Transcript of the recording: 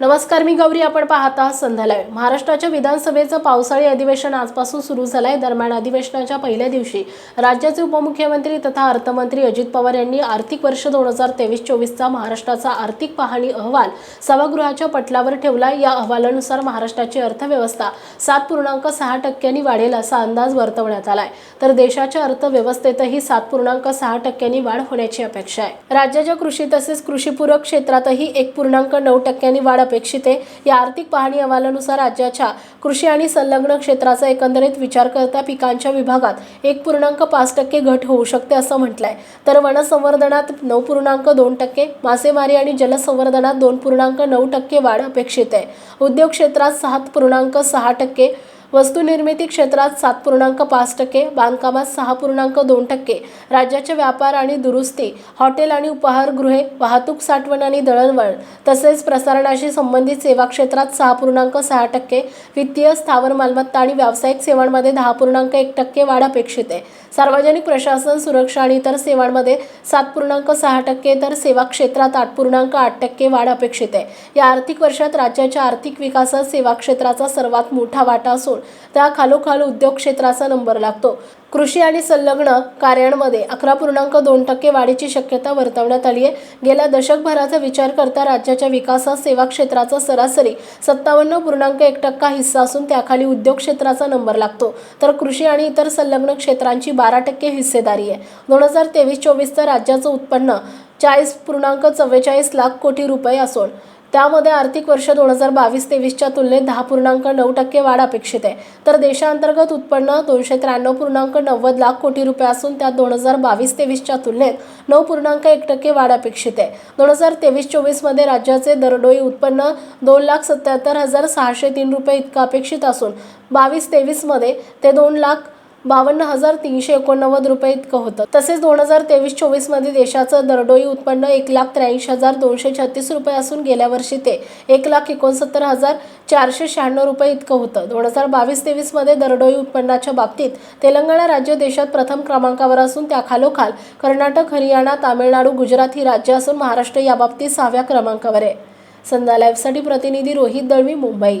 नमस्कार मी गौरी. आपण पाहत आहात संध्यालय महाराष्ट्राच्या विधानसभेचं पावसाळी अधिवेशन आजपासून सुरू झालंय. दरम्यान अधिवेशनाच्या पहिल्या दिवशी राज्याचे उपमुख्यमंत्री तथा अर्थमंत्री अजित पवार यांनी आर्थिक वर्ष दोन हजार तेवीस चोवीसचा महाराष्ट्राचा आर्थिक पाहणी अहवाल सभागृहाच्या पटलावर ठेवला. या अहवालानुसार महाराष्ट्राची अर्थव्यवस्था सात पूर्णांक सहा टक्क्यांनी वाढेल असा अंदाज वर्तवण्यात आलाय. तर देशाच्या अर्थव्यवस्थेतही सात पूर्णांक सहा टक्क्यांनी वाढ होण्याची अपेक्षा आहे. राज्याच्या कृषी तसेच कृषीपूरक क्षेत्रातही एक पूर्णांक नऊ टक्क्यांनी वाढ अपेक्षित आहे. या आर्थिक पाहणी अहवालानुसार राज्याच्या कृषी आणि संलग्न क्षेत्राचा एकंदरीत विचार करता पिकांच्या विभागात एक पूर्णांक पाच टक्के घट होऊ शकते असं म्हटलंय. तर वनसंवर्धनात नऊ पूर्णांक दोन टक्के मासेमारी आणि जलसंवर्धनात दोन पूर्णांक नऊ टक्के वाढ अपेक्षित आहे. उद्योग क्षेत्रात सात पूर्णांक सहा टक्के वस्तुनिर्मिती क्षेत्रात सात पूर्णांक पाच टक्के बांधकामात सहा पूर्णांक दोन टक्के राज्याचे व्यापार आणि दुरुस्ती हॉटेल आणि उपहारगृहे वाहतूक साठवण आणि दळणवळण तसेच प्रसारणाशी संबंधित सेवा क्षेत्रात सहा पूर्णांक सहा टक्के वित्तीय स्थावर मालमत्ता आणि व्यावसायिक सेवांमध्ये दहा पूर्णांक एक टक्के वाढ अपेक्षित आहे. सार्वजनिक प्रशासन सुरक्षा आणि इतर सेवांमध्ये सात पूर्णांक सहा टक्के तर सेवा क्षेत्रात आठ पूर्णांक आठ टक्के वाढ अपेक्षित आहे. या आर्थिक वर्षात राज्याच्या आर्थिक विकासात सेवा क्षेत्राचा सर्वात मोठा वाटा असून त्या खालोखाल उद्योग क्षेत्राचा नंबर लागतो. कृषी आणि संलग्न कार्यांमध्ये अकरा पूर्णांक दोन टक्के वाढीची शक्यता वर्तवण्यात आली आहे गेल्या दशकभराचा विचार करता राज्याच्या विकासात सेवा क्षेत्राचा सरासरी सत्तावन्न पूर्णांक एक टक्का हिस्सा असून त्याखाली उद्योग क्षेत्राचा नंबर लागतो. तर कृषी आणि इतर संलग्न क्षेत्रांची बारा टक्के हिस्सेदारी आहे. दोन हजार तेवीस चोवीसचं राज्याचं उत्पन्न चाळीस पूर्णांक चव्वेचाळीस लाख कोटी रुपये असून त्यामध्ये आर्थिक वर्ष दोन हजार बावीस तेवीसच्या तुलनेत दहा पूर्णांक नऊ टक्के वाढ अपेक्षित आहे. तर देशांतर्गत उत्पन्न दोनशे त्र्याण्णव पूर्णांक नव्वद लाख कोटी रुपये असून त्यात दोन हजार बावीस तेवीसच्या तुलनेत नऊ पूर्णांक एक टक्के वाढ अपेक्षित आहे. दोन हजार तेवीस चोवीसमध्ये राज्याचे दरडोई उत्पन्न दोन लाख सत्याहत्तर हजार सहाशे तीन रुपये इतकं अपेक्षित असून बावीस तेवीसमध्ये ते दोन लाख बावन्न हजार तीनशे एकोणनव्वद रुपये इतकं होतं. तसेच दोन हजार तेवीस चोवीसमध्ये देशाचं दरडोई उत्पन्न एक लाख त्र्याऐंशी हजार दोनशे छत्तीस रुपये असून गेल्या वर्षी ते एक लाख एकोणसत्तर हजार चारशे शहाण्णव रुपये इतकं होतं. दोन हजार बावीस तेवीसमध्ये दरडोई उत्पन्नाच्या बाबतीत तेलंगणा राज्य देशात प्रथम क्रमांकावर असून त्याखालोखाल कर्नाटक हरियाणा तामिळनाडू गुजरात ही राज्य असून महाराष्ट्र याबाबतीत सहाव्या क्रमांकावर आहे. संध्या लाईव्हसाठी प्रतिनिधी रोहित दळवी मुंबई.